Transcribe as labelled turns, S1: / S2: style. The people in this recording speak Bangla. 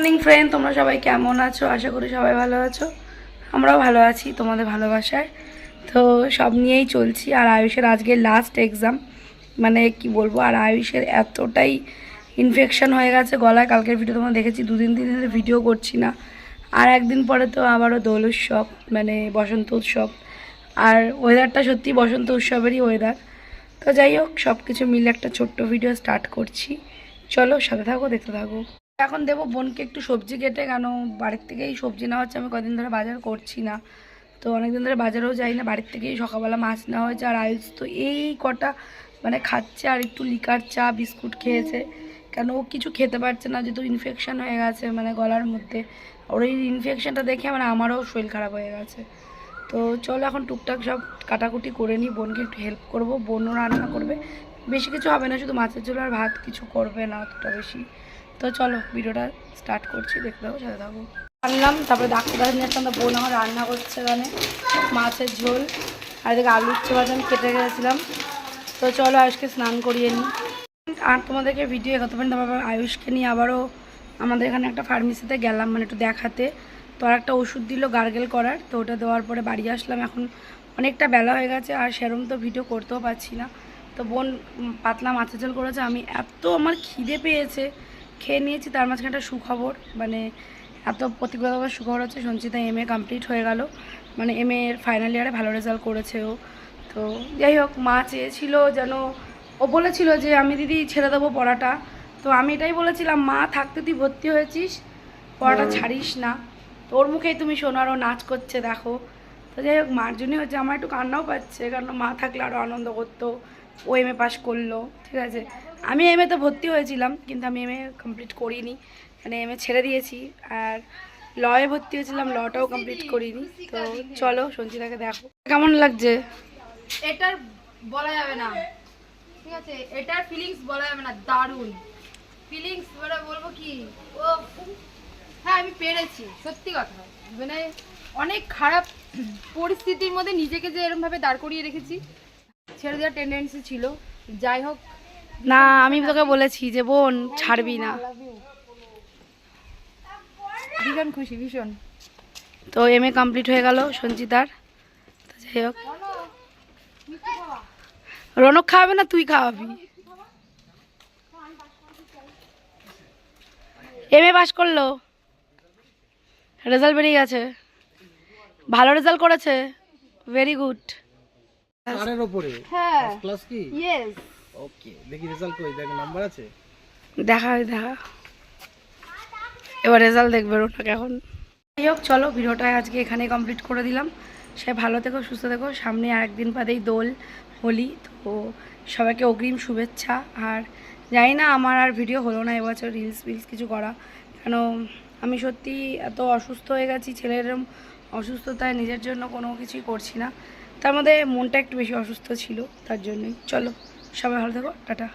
S1: মর্নিং ফ্রেন্ড তোমরা সবাই কেমন আছো? আশা করি সবাই ভালো আছো। আমরাও ভালো আছি, তোমাদের ভালোবাসায়। তো সব নিয়েই চলছি। আর আয়ুষের আজকে লাস্ট এক্সাম মানে কি বলব, আর আয়ুষের এতটাই ইনফেকশন হয়ে গেছে গলায়। কালকের ভিডিও তোমরা দেখেছি, দুদিন, তিন দিন ভিডিও করছি না। আর একদিন পরে তো আবারও দোল উৎসব মানে বসন্ত উৎসব। আর ওয়েদারটা সত্যি বসন্ত উৎসবেরই ওয়েদার তো যাই হোক সব কিছু মিলে একটা ছোট্ট ভিডিও স্টার্ট করছি। চলো, সাথে থাকো, দেখতে থাকো। এখন দেবো বোনকে একটু সবজি কেটে কেন বাড়ির থেকেই সবজি নেওয়া হচ্ছে, আমি কদিন ধরে বাজার করছি না। তো অনেকদিন ধরে বাজারেও যাই না, বাড়ির থেকেই সকালবেলা মাছ নেওয়া হয়েছে আর আয়ুষ তো এই কটা মানে খাচ্ছে আর একটু লিকার চা, বিস্কুট খেয়েছে। কেন ও কিছু খেতে পারছে না, যেহেতু ইনফেকশান হয়ে গেছে মানে গলার মধ্যে। ওর এই ইনফেকশনটা দেখে মানে আমারও শরীর খারাপ হয়ে গেছে। তো চলো এখন টুকটাক সব কাটাকুটি করে নিই, বোনকে একটু হেল্প করব। বোনও রান্না করবে বেশি কিছু হবে না, শুধু মাছের ঝোল আর ভাত কিছু করবে না অতটা বেশি। তো চলো, ভিডিওটা স্টার্ট করছি, দেখতে থাকো, সাথে থাকো। আনলাম, তারপরে ডাক্তার নিয়ে আসলাম বোন আমার রান্না করছে এখানে, মাছের ঝোল। আর এদিকে আলু উচ্ছে ভাজা আমি কেটে গেছিলাম তো চলো, আয়ুষকে স্নান করিয়ে নিই। আর তোমাদেরকে ভিডিও এগোতে পারি তারপর আয়ুষকে নিয়ে আবারও আমাদের এখানে একটা ফার্মেসিতে গেলাম মানে একটু দেখাতে। তো আর একটা ওষুধ দিল গার্গেল করার, তো ওটা দেওয়ার পরে বাড়ি আসলাম। এখন অনেকটা বেলা হয়ে গেছে, আর সেরম তো ভিডিও করতেও পারছি না। তো বোন পাতলা মাছের ঝোল করেছে আমি এত আমার খিদে পেয়েছে খেয়ে নিয়েছি তার মাঝখানে একটা সুখবর মানে এত প্রতিকূলতার সুখবর হচ্ছে সঞ্চিতা এম এ কমপ্লিট হয়ে গেল মানে এম এর ফাইনাল ইয়ারে ভালো রেজাল্ট করেছে ও তো যাই হোক মা চেয়েছিল যেন ও বলেছিল যে আমি দিদি ছেড়ে দেবো পড়াটা তো আমি এটাই বলেছিলাম মা থাকতে তুই ভর্তি হয়েছিস পড়াটা ছাড়িস না তোর মুখেই তুমি শোনো আর ও নাচ করছে দেখো তো যাই হোক মার জন্যই হচ্ছে আমার একটু কান্নাও পাচ্ছে কারণ মা থাকলে আরও আনন্দ করতো ও এম এ পাস করল, ঠিক আছে? আমি এম এতে ভর্তি হয়েছিলাম, কিন্তু আমি এম এ কমপ্লিট করিনি। মানে এম এ ছেড়ে দিয়েছি, আর লয়ে ভর্তি হয়েছিলাম লটাও কমপ্লিট করিনি। তো চলো সঞ্চিতাকে দেখো। কেমন লাগছে?
S2: এটার বলা যাবে না। ঠিক আছে, এটার ফিলিংস বলা যাবে না, দারুণ। ফিলিংস মানে বলব কি, ও হ্যাঁ আমি পেরেছি, সত্যি কথা। মানে অনেক খারাপ পরিস্থিতির মধ্যে নিজেকে যে এরকম ভাবে দাঁড় করিয়ে রেখেছি ছেড়ে দেওয়ার টেন্ডেন্সি ছিল। যাই হোক
S1: না আমি তোকে বলেছি যে বোন ছাড়বি না।
S2: ভীষণ খুশি ভীষণ।
S1: তো এম এ কমপ্লিট হয়ে গেল সঞ্চিতার তো যাই হোক। রনক খাওয়াবে না তুই খাওয়াবি? এম এ পাস করল। রেজাল্ট বেরিয়ে গেছে। ভালো রেজাল্ট করেছে। ভেরি গুড
S3: চারের ওপরে?
S2: হ্যাঁ।
S3: ক্লাস কি?
S2: ইয়েস
S3: ওকে দেখি রেজাল্ট কই দেখ নাম্বার আছে?
S1: দেখা দেখা। এবার রেজাল্ট দেখবে ওটাকে এখন। যাই হোক চলো ভিডিওটা আজকে এখানে কমপ্লিট করে দিলাম। সে ভালো থেকো সুস্থ থেকো। সামনে আর একদিন বাদেই দোল হোলি তো সবাইকে অগ্রিম শুভেচ্ছা। আর জানি না আমার আর ভিডিও হলো না এবছর রিলস ফিলস কিছু করা। কেন আমি সত্যি এত অসুস্থ হয়ে গেছি ছেলের অসুস্থতায় নিজের জন্য কোনো কিছুই করছি না। তার মধ্যে মনটা একটু বেশি অসুস্থ ছিল তার জন্যই। চলো সবাই ভালো থাকো টাটা।